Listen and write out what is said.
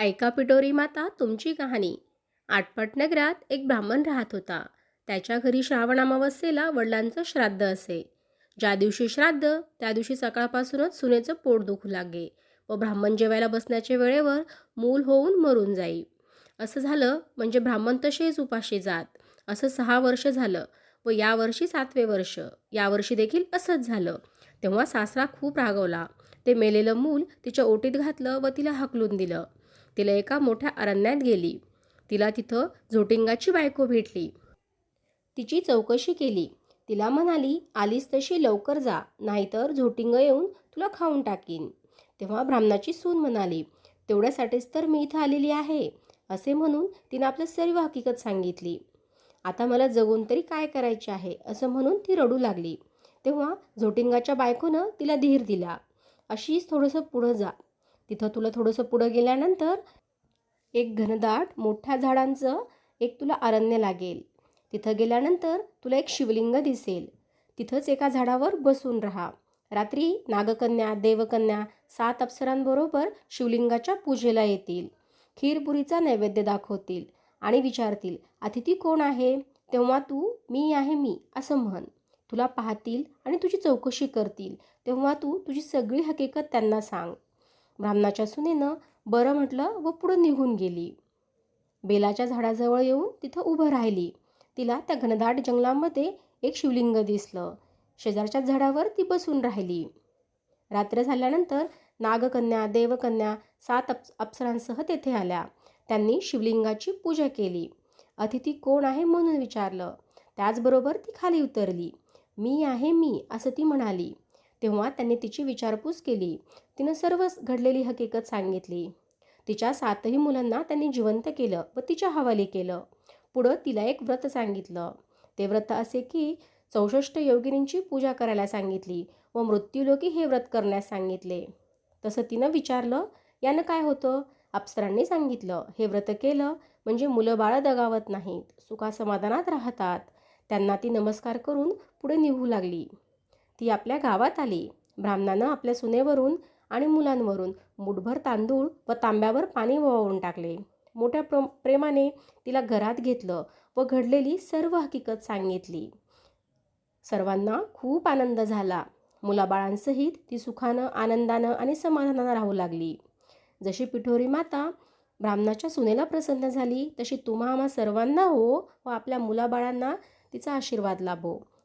ऐका पिटोरी माता तुमची कहाणी. आटपट नगरात एक ब्राह्मण राहत होता. त्याच्या घरी श्रावण अमावस्येला वडिलांचं श्राद्ध असे. ज्या दिवशी श्राद्ध त्या दिवशी सकाळपासूनच सुनेचं पोट दुखू लागे व ब्राह्मण जेवायला बसण्याच्या वेळेवर मूल होऊन मरून जाई. असं झालं म्हणजे ब्राह्मण तसेच उपाशी जात. असं सहा वर्ष झालं व यावर्षी सातवे वर्ष. यावर्षी देखील असंच झालं. तेव्हा सासरा खूप रागवला. ते मेलेलं मूल तिच्या ओटीत घातलं व तिला हकलून दिलं. तिला एका मोठ्या अरण्यात गेली. तिला तिथं झोटिंगाची बायको भेटली. तिची चौकशी केली. तिला म्हणाली आलीस तशी लवकर जा नाहीतर झोटिंग येऊन तुला खाऊन टाकीन. तेव्हा ब्राह्मणाची सून म्हणाली तेवढ्यासाठीच तर मी इथं आलेली आहे असे म्हणून तिनं आपलं सर्व हकीकत सांगितली. आता मला जगून तरी काय करायचे आहे? असं म्हणून ती रडू लागली. तेव्हा झोटिंगाच्या बायकोनं तिला धीर दिला. अशीच थोडंसं पुढं जा तिथं तुला थोडंसं पुढं गेल्यानंतर एक घनदाट मोठ्या झाडांचं एक तुला अरण्य लागेल. तिथं गेल्यानंतर तुला एक शिवलिंग दिसेल. तिथंच एका झाडावर बसून राहा. रात्री नागकन्या देवकन्या सात अप्सरांबरोबर शिवलिंगाच्या पूजेला येतील. खीरपुरीचा नैवेद्य दाखवतील आणि विचारतील अतिथी कोण आहे? तेव्हा तू मी आहे मी असं म्हण. तुला पाहतील आणि तुझी चौकशी करतील. तेव्हा तू तुझी सगळी हकीकत त्यांना सांग. ब्राह्मणाच्या सुनेनं बरं म्हटलं व पुढं निघून गेली. बेलाच्या झाडाजवळ येऊन तिथं उभं राहिली. तिला त्या घनदाट जंगलामध्ये एक शिवलिंग दिसलं. शेजारच्या झाडावर ती बसून राहिली. रात्र झाल्यानंतर नागकन्या देवकन्या सात अप्स अप्सरांसह तेथे आल्या. त्यांनी शिवलिंगाची पूजा केली. अतिथी कोण आहे म्हणून विचारलं. त्याचबरोबर ती खाली उतरली. मी आहे मी असं ती म्हणाली. तेव्हा त्यांनी तिची विचारपूस केली. तिनं सर्व घडलेली हकीकत सांगितली. तिच्या सातही मुलांना त्यांनी जिवंत केलं व तिच्या हवाली केलं. पुढं तिला एक व्रत सांगितलं. ते व्रत असे की चौसष्ट योगिनींची पूजा करायला सांगितली व मृत्यूलोकी हे व्रत करण्यास सांगितले. तसं तिनं विचारलं यानं काय होतं? अप्सरांनी सांगितलं हे व्रत केलं म्हणजे मुलं बाळं दगावत नाहीत सुखासमाधानात राहतात. त्यांना ती नमस्कार करून पुढे निघू लागली. ती आपल्या गावात आली. ब्राह्मणानं आपल्या सुनेवरून आणि मुलांवरून मुठभर तांदूळ व तांब्यावर पाणी वळवून टाकले. मोठ्या प्र प्रेमाने तिला घरात घेतलं व घडलेली सर्व हकीकत सांगितली. सर्वांना खूप आनंद झाला. मुलाबाळांसहित ती सुखानं आनंदानं आणि समाधानानं राहू लागली. जशी पिठोरी माता ब्राह्मणाच्या सुनेला प्रसन्न झाली तशी तुम्हा आम्हा सर्वांना हो व आपल्या मुलाबाळांना तिचा आशीर्वाद लाभो.